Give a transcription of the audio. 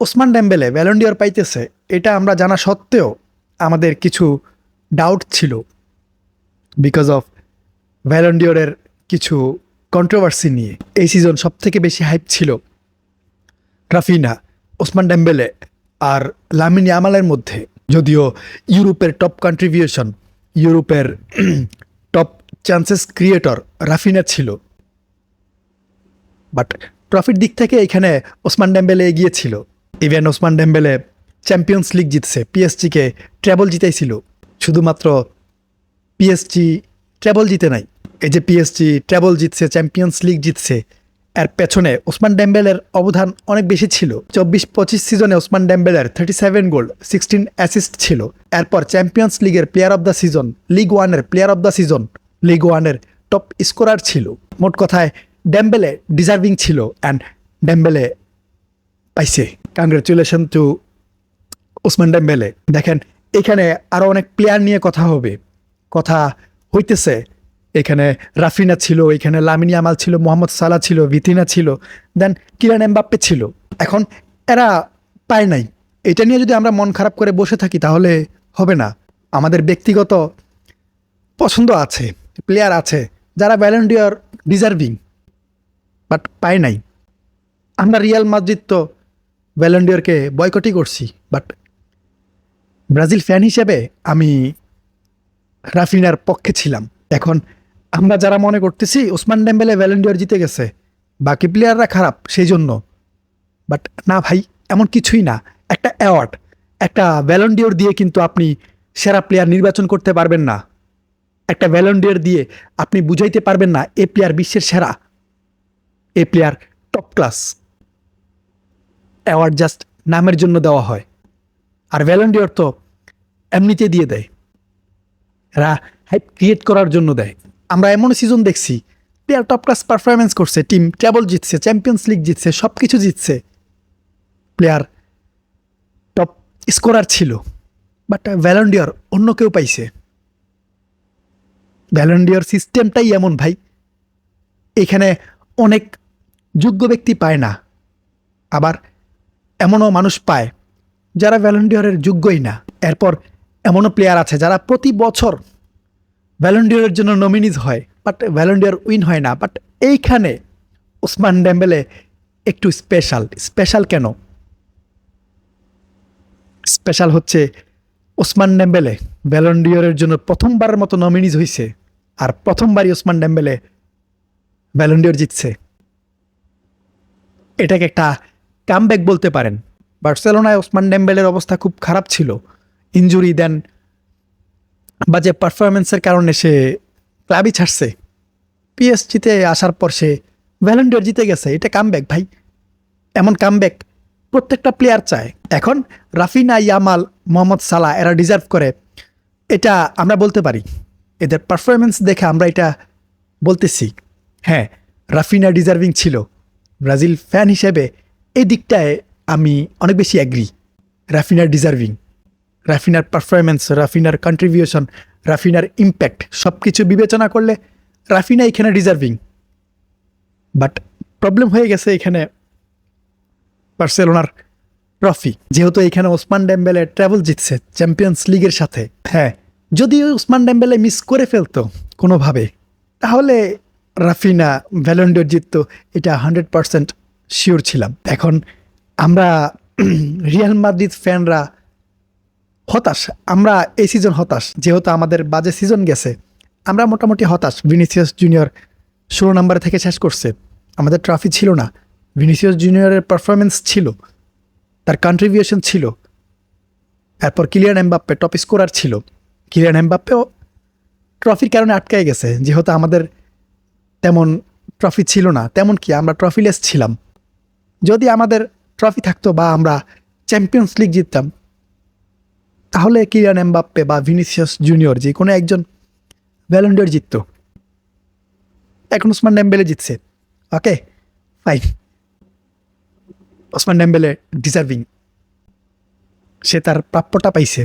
Osman Dembélé ভ্যালেন্ডিয়র পাইতেছে, এটা আমরা জানা সত্ত্বেও আমাদের কিছু ডাউট ছিল বিকজ অফ ভ্যালেন্ডিয়রের কিছু কন্ট্রোভার্সি নিয়ে। এই সিজন সব থেকে বেশি হাইপ ছিল রাফিনা, ওসমান ড্যাম্বেলে আর লামিনী আমালের মধ্যে। যদিও ইউরোপের টপ কন্ট্রিবিউশন ইউরোপের টপ চান্সেস ক্রিয়েটর রাফিনা ছিল। বাট ট্রফির দিক থেকে এখানে Ousmane Dembele এগিয়েছিল even Ousmane Dembele Champions League জিতছে, পিএসজিকে ট্রেবল জিতাইছিল। শুধুমাত্র পিএসজি ট্রেবল জিতে নাই, এই যে পিএসজি ট্রেবল জিতছে, চ্যাম্পিয়ন্স লিগ জিতছে, এর পেছনে ওসমান ডেম্বেলের অবদান অনেক বেশি ছিল। চব্বিশ পঁচিশ সিজনে Ousmane ডেম্বেলের thirty seven goal sixteen assist ছিল। এরপর চ্যাম্পিয়ন্স লিগের player of the season league ওয়ানের player of the season league ওয়ানের টপ স্কোরার ছিল। মোট কথায়, ডেম্বেলে ডিজার্ভিং ছিল অ্যান্ড ডেম্বেলে পাইছে। কংগ্রেচুলেশন টু ওসমান ডেম্বেলে দেখেন, এখানে আরও অনেক প্লেয়ার নিয়ে কথা হবে। কথা হইতেছে, এখানে রাফিনা ছিল, এখানে লামিনী আমাল ছিল, মোহাম্মদ সালা ছিল, ভিতিনা ছিল দেন কিরান এমবাপ্পে ছিল। এখন এরা পায় নাই। এটা নিয়ে যদি আমরা মন খারাপ করে বসে থাকি, তাহলে হবে না। আমাদের ব্যক্তিগত পছন্দ আছে প্লেয়ার আছে, যারা ভ্যালেন্ডিয়ার ডিজার্ভিং বাট পায় নাই। আমরা রিয়াল মাদ্রিদ তো ভ্যালেন্ডিয়ারকে বয়কটই করছি বাট ব্রাজিল ফ্যান হিসেবে আমি রাফিনার পক্ষে ছিলাম। এখন আমরা যারা মনে করতেছি ওসমান ডেম্বেলে ভ্যালেন্ডিয়ার জিতে গেছে, বাকি প্লেয়াররা খারাপ সেই জন্য বাট না ভাই, এমন কিছুই না। একটা অ্যাওয়ার্ড একটা ভ্যালেন্ডিয়র দিয়ে কিন্তু আপনি সেরা প্লেয়ার নির্বাচন করতে পারবেন না। একটা ভ্যালেন্ডিয়র দিয়ে আপনি বুঝাইতে পারবেন না, এ প্লেয়ার বিশ্বের সেরা। এ player top class award just নামের জন্য দেওয়া হয়। আর ভ্যালেন্ডিয়র তো এমনিতে দিয়ে দেয়। এরা হাইপ ক্রিয়েট করার জন্য দেয়। আমরা এমন সিজন দেখছি প্লেয়ার টপ ক্লাস পারফরমেন্স করছে টিম ট্রাবল জিতছে চ্যাম্পিয়ন্স লিগ জিতছে সব কিছু জিতছে। প্লেয়ার টপ স্কোরার ছিল বাট ভ্যালেন্ডিয়র অন্য কেউ পাইছে। ভ্যালেন্ডিয়র সিস্টেমটাই এমন ভাই, এখানে অনেক যোগ্য ব্যক্তি পায় না। আবার এমনও মানুষ পায় যারা ভ্যালেন্ডিয়রের যোগ্যই না। এরপর এমনও প্লেয়ার আছে যারা প্রতি বছর ভ্যালেন্ডিয়রের জন্য নমিনিজ হয় বাট ভ্যালেন্ডিয়র উইন হয় না। বাট এইখানে ওসমান ডেম্বেলে একটু স্পেশাল স্পেশাল কেন? স্পেশাল হচ্ছে ওসমান ডেম্বেলে ভ্যালেন্ডিয়রের জন্য প্রথমবারের মতো নমিনিজ হয়েছে আর প্রথমবারই ওসমান ডেম্বেলে ভ্যালেন্ডিয়র জিতছে। এটাকে একটা কামব্যাক বলতে পারেন। বার্সেলোনায় ওসমান ডেম্বেলের অবস্থা খুব খারাপ ছিল। ইঞ্জুরি দেন, বাজে পারফরমেন্সের কারণে সে ক্লাবই ছাড়ছে। পিএসজিতে আসার পর সে ভ্যালেন্ডিয়র জিতে গেছে। এটা কামব্যাক ভাই। এমন কামব্যাক প্রত্যেকটা প্লেয়ার চায়। এখন রাফিনা ইয়ামাল, মোহাম্মদ সালা এরা ডিজার্ভ করে। এটা আমরা বলতে পারি। এদের পারফরমেন্স দেখে আমরা এটা বলতেছি। হ্যাঁ রাফিনা ডিজার্ভিং ছিল। ব্রাজিল ফ্যান হিসেবে এই দিকটায় আমি অনেক বেশি অ্যাগ্রি রাফিনার ডিজার্ভিং রাফিনার পারফরমেন্স রাফিনার কন্ট্রিবিউশন রাফিনার ইম্প্যাক্ট সব কিছু বিবেচনা করলে রাফিনা এখানে ডিজার্ভিং বাট প্রবলেম হয়ে গেছে এখানে বার্সেলোনার ট্রফি যেহেতু এখানে ওসমান ডেম্বেলে ট্রাভেল জিতছে চ্যাম্পিয়ন্স লিগের সাথে। হ্যাঁ যদি ওসমান ডেম্বেলে মিস করে ফেলতো কোনোভাবে, তাহলে রাফিনা ভ্যালেন্ডিয়র জিততো, এটা হান্ড্রেড পারসেন্ট শিওর ছিলাম। এখন আমরা রিয়াল মাদ্রিদ ফ্যানরা হতাশ। আমরা এই সিজন হতাশ। যেহেতু আমাদের বাজে সিজন গেছে, আমরা মোটামুটি হতাশ। ভিনিসিয়াস জুনিয়র ষোলো নম্বরে থেকে শেষ করছে। আমাদের ট্রফি ছিল না। ভিনিসিয়াস জুনিয়রের পারফরমেন্স ছিল। তার কন্ট্রিবিউশন ছিল। এরপর কিলিয়ান এমবাপ্পে টপ স্কোরার ছিল। কিলিয়ান এমবাপ্পেও ট্রফির কারণে আটকায় গেছে। যেহেতু আমাদের তেমন ট্রফি ছিল না। তেমন কি, আমরা ট্রফিলেস ছিলাম। যদি আমাদের ট্রফি থাকতো বা আমরা চ্যাম্পিয়ন্স লিগ জিততাম, তাহলে কিরিয়ান এমবাপ্পে বা ভিনিসিয়াস জুনিয়র যে কোনো একজন ভ্যালেন্ডিয়র জিতত। এখন ওসমান ডেম্বেলে জিতছে। Okay fine Ousmane Dembele deserving সে তার প্রাপ্যটা পাইছে।